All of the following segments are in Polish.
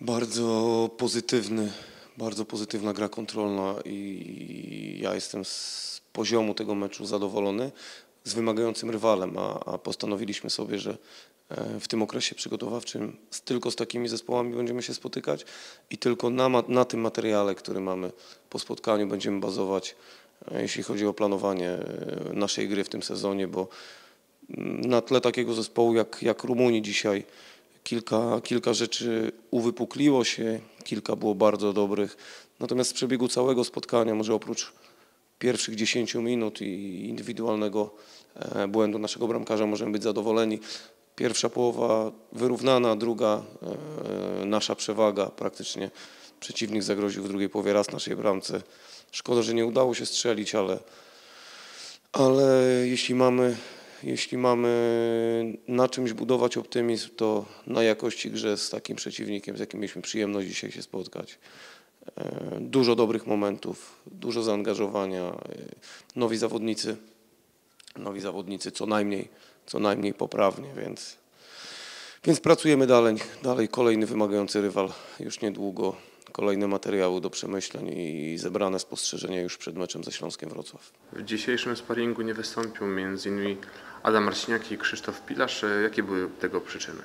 Bardzo pozytywny, bardzo pozytywna gra kontrolna i ja jestem z poziomu tego meczu zadowolony z wymagającym rywalem, a, a postanowiliśmy sobie, że e, w tym okresie przygotowawczym tylko z takimi zespołami będziemy się spotykać i tylko na, na tym materiale, który mamy po spotkaniu będziemy bazować, e, jeśli chodzi o planowanie e, naszej gry w tym sezonie, bo mm, na tle takiego zespołu jak, jak Rumunii dzisiaj kilka, kilka rzeczy uwypukliło się, kilka było bardzo dobrych. Natomiast w przebiegu całego spotkania, może oprócz pierwszych 10 minut i indywidualnego e, błędu naszego bramkarza możemy być zadowoleni. Pierwsza połowa wyrównana, druga e, nasza przewaga praktycznie. Przeciwnik zagroził w drugiej połowie raz naszej bramce. Szkoda, że nie udało się strzelić, ale, ale jeśli mamy, jeśli mamy na czymś budować optymizm, to na jakości grze z takim przeciwnikiem, z jakim mieliśmy przyjemność dzisiaj się spotkać. E, Dużo dobrych momentów, dużo zaangażowania, e, nowi zawodnicy, nowi zawodnicy co najmniej, co najmniej poprawnie, więc, więc pracujemy dalej, dalej kolejny wymagający rywal już niedługo, kolejne materiały do przemyśleń i zebrane spostrzeżenia już przed meczem ze Śląskiem Wrocław. W dzisiejszym sparingu nie wystąpił m.in. Adam Marciniak i Krzysztof Pilarz. E, Jakie były tego przyczyny?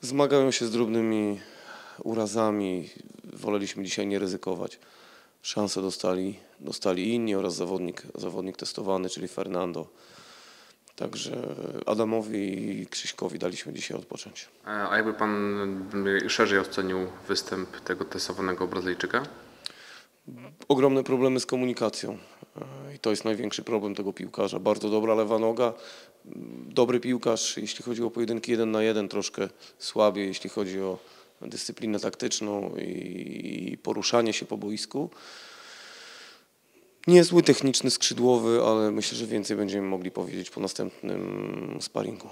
Zmagają się z drobnymi urazami. Woleliśmy dzisiaj nie ryzykować. Szansę dostali, dostali inni oraz zawodnik, zawodnik testowany, czyli Fernando. Także Adamowi i Krzyśkowi daliśmy dzisiaj odpocząć. A jakby pan szerzej ocenił występ tego testowanego Brazylijczyka? Ogromne problemy z komunikacją E, i to jest największy problem tego piłkarza. Bardzo dobra lewa noga, dobry piłkarz, jeśli chodzi o pojedynki jeden na jeden, troszkę słabiej, jeśli chodzi o dyscyplinę taktyczną i poruszanie się po boisku. Niezły techniczny skrzydłowy, ale myślę, że więcej będziemy mogli powiedzieć po następnym sparingu.